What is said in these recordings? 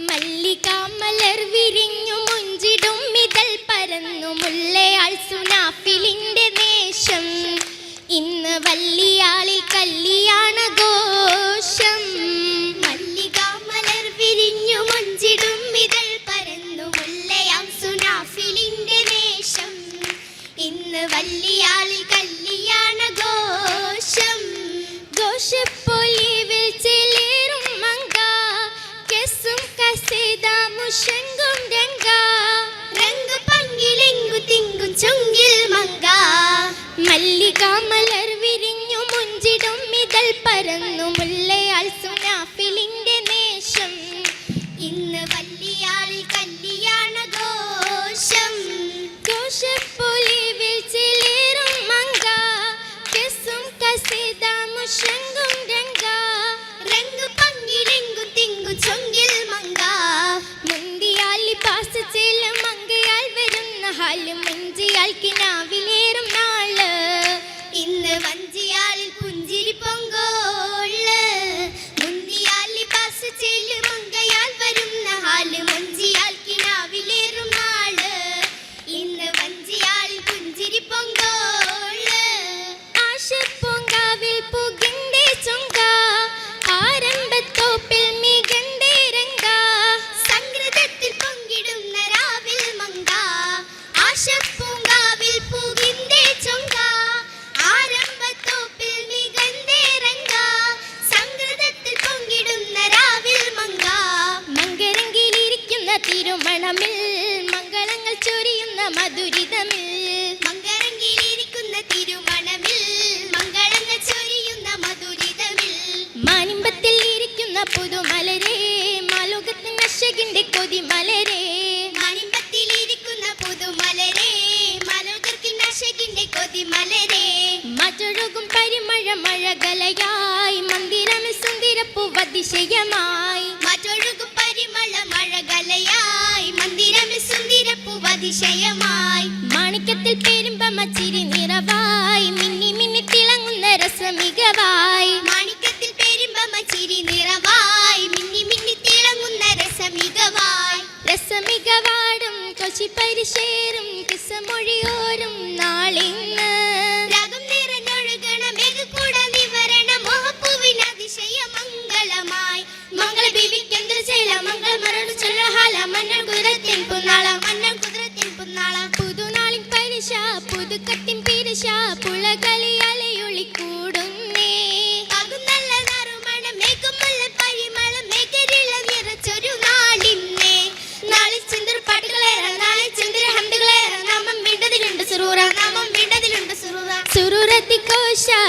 മല്ലികാമലർ വിരിഞ്ഞു മുഞ്ചിടും മിതൽ പരന്നു മുല്ലയാൾ സുനാഫിലിന്റെ നേശം ഇന്ന് വല്ലിയാളിൽ കല്യാണ ചുങ്കിൽ മങ്ക. മല്ലിക മലർ വിരിഞ്ഞു മുഞ്ചിടും മിതൽ പരന്നു മുല്ലയാൾ സുനാഫിലിന്റെ നേശം ഇന്ന് വല്ലിയാളിൽ കല്യാണ ഘോഷം. ഘോഷപ്പൊലിവിൽ ചേലേറും മങ്ക. കെസ്സും കസേതാമുഷങ്കും രംഗ চাল কিনা? മംഗളങ്ങൾ ചൊരിയുന്ന മധുരിതമിൽ. മങ്കരങ്കിലിരിക്കുന്ന തിരുമണമിൽ. മംഗളങ്ങൾ ചൊരിയുന്ന മധുരിതമിൽ. മാനിമ്പത്തിൽ ഇരിക്കുന്ന പുതുമലരെ മാലോകത്തിൻ അശകിന്റെ കൊതിമലരെ. മാനിമ്പത്തിൽ ഇരിക്കുന്ന പുതുമലരെ മാലോകത്തിൻ അശകിന്റെ കൊതിമലരെ. മറ്റൊഴുകും പരിമഴ മഴകലയായി കലയായി സുന്ദരപ്പൂവതിശയമായി മറ്റൊഴുകും പരിമള മഴകലയായി മന്ദിരമിൽ സുന്ദരപ്പൂവതിശയമായി മാണിക്യത്തിൽ പെരുമ്പമ ചിരി നിറവായി. മിന്നി മിന്നി തിളങ്ങുന്ന രസമികവായി. മാണിക്യത്തിൽ പെരുമ്പമ ചിരി നിറവായി. മിന്നി മിന്നി തിളങ്ങുന്ന രസമികവായി. രസമികവാടും കൊച്ചി പരിശേറും കിസമൊഴിയോരും നാളിന്ന്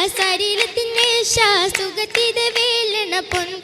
കോശ ശരീരത്തിനേശ സുഖത്തിത വേലണ പൊൻതലമിൽ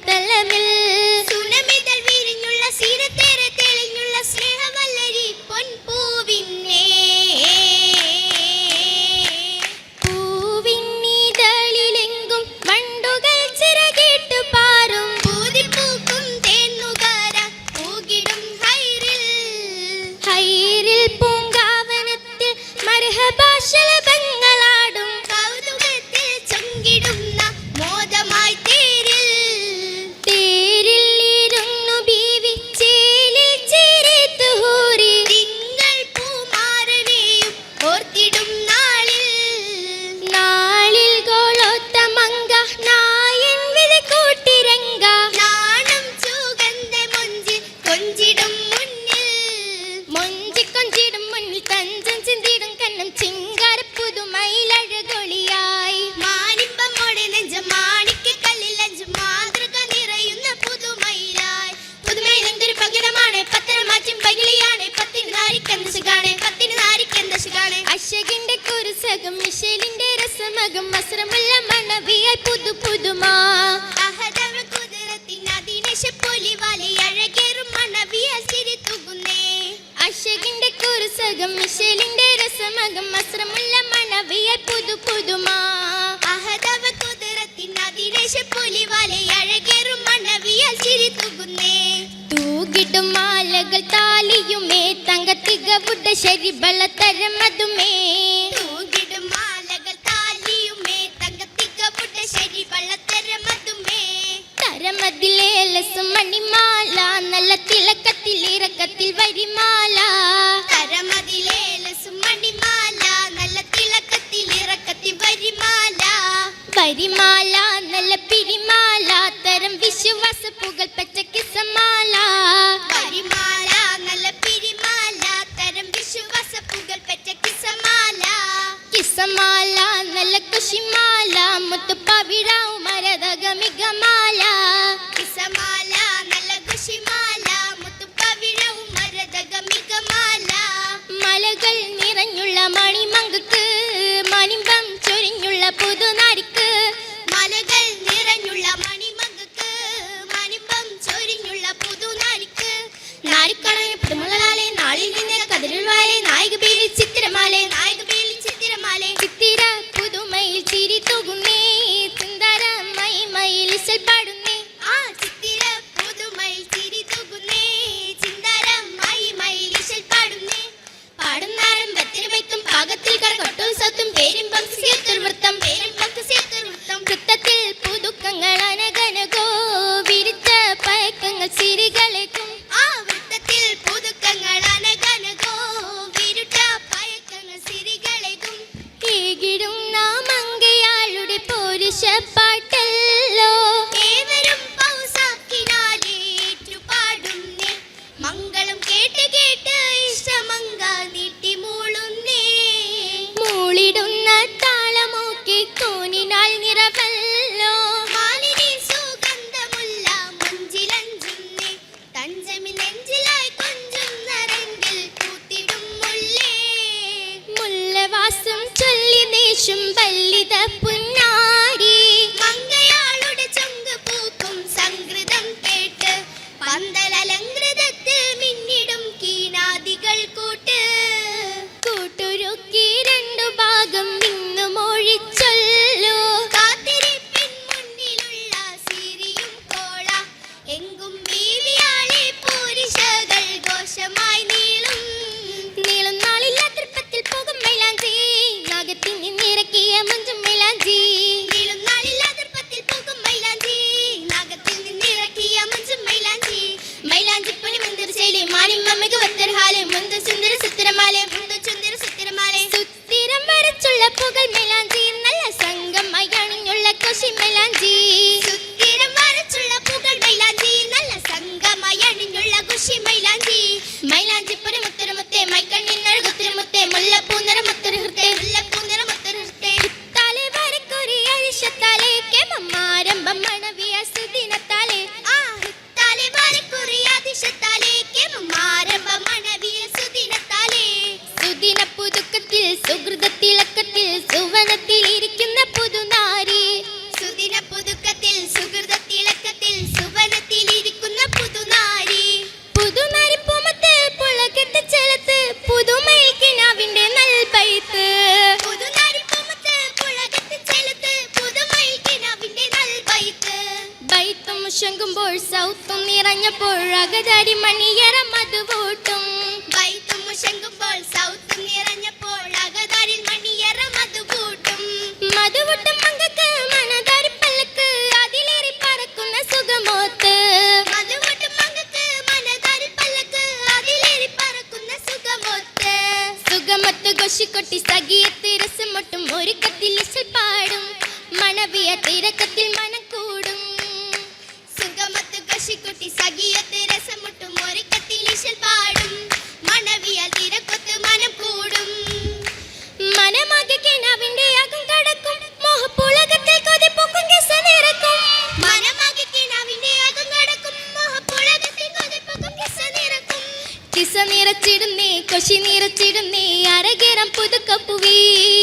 രസമകം വസ്ത്രമുള്ള മണവിയായി പുതു പുതുമാ അഹദവ അഴകേറും തൂകിടും മാലകൾ താലിയുമേ ശരി ശരിബള തരമതുമേ തിളക്കത്തിൽ ഇറക്കത്തിൽ വരിമാല കരമതിലേലസുമണിമാല നല്ല തിളക്കത്തിൽ ഇറക്കത്തിൽ വരിമാല. വരിമാല നല്ല പിരിമാല തരം വിശ്വാസ പുകൾ പച്ച കിസമാല. വരിമാല നല്ല പിരിമാല തരം വിശ്വാസ പുകൾ പച്ച കിസമാല. കിസമാല നല്ല കുശിമാല മുത്തുപ്പവിഴാവ് മരതകമികമാല. കിസമാല മലകൾ നിറഞ്ഞുള്ള മണിമങ്കക്ക് മണിമ്പം ചൊരിഞ്ഞുള്ള പുതുനാരിക്ക് മലകൾ നിറഞ്ഞുള്ള മണിമങ്കക്ക് മണിമ്പം ചൊരിഞ്ഞുള്ള പുതുനാരിക്ക് നാരിക്കണയ പുതുമളാലെ നാളിൽ നിന്ന് കതിരുവാലെ നായിക പേരിൽ ചിത്രമാലെ നായിക പേരിൽ ചിത്രമാലെ ചിത്തിര പുതുമയിൽ ചിരി തൂകുന്നേ എങ്കും ബീവിയാളെ പൂരിശകൾ ഘോഷമായി നീളും. നീളും നാളില്ല തൃപ്പത്തിൽ പോകും മൈലാഞ്ചി. നാഗത്തിൽ നിന്നിറക്കിയ മഞ്ചും മൈലാഞ്ചി. നീളും നാളില്ല തൃപ്പത്തിൽ പോകും മൈലാഞ്ചി. നാഗത്തിൽ നിന്നിറക്കിയ മഞ്ചും മൈലാഞ്ചി. മൈലാഞ്ചി പണി മന്ദിർ ശൈലി മാനിമ്മമ്മക്ക് വത്തർ ഹാലെ മുന്ത സുന്ദര സുത്തരമാലെ അഴകുത്തിരമുത്തേ ബൈത്തും മുഷങ്കുമ്പോൾ സൗത്തും നിറഞ്ഞപ്പോൾ അകതാരി മണിയറ മധുവൂട്ടും ബൈത്തും മുഷങ്കുമ്പോൾ സൗത്തും നിറഞ്ഞപ്പോൾ അകതാരിൽ മണിയറ മധുവൂട്ടും മധുവൂട്ടും മങ്കക്ക് മനതാരി പല്ലക്ക് അതിലേറി പറക്കുന്ന സുഖമോത്ത്. മധുവൂട്ടും മങ്കക്ക് മനതാരി പല്ലക്ക് അതിലേറി പറക്കുന്ന സുഖമോത്ത്. സുഖമൊത്ത് കൊശിക്കൊട്ടി സഖിയത്ത് രസമൊട്ടും ഒരു കത്തിൽ പാടും. മണവിയ തിരക്കത്തിൽ കിസ നിറച്ചിടുന്നേ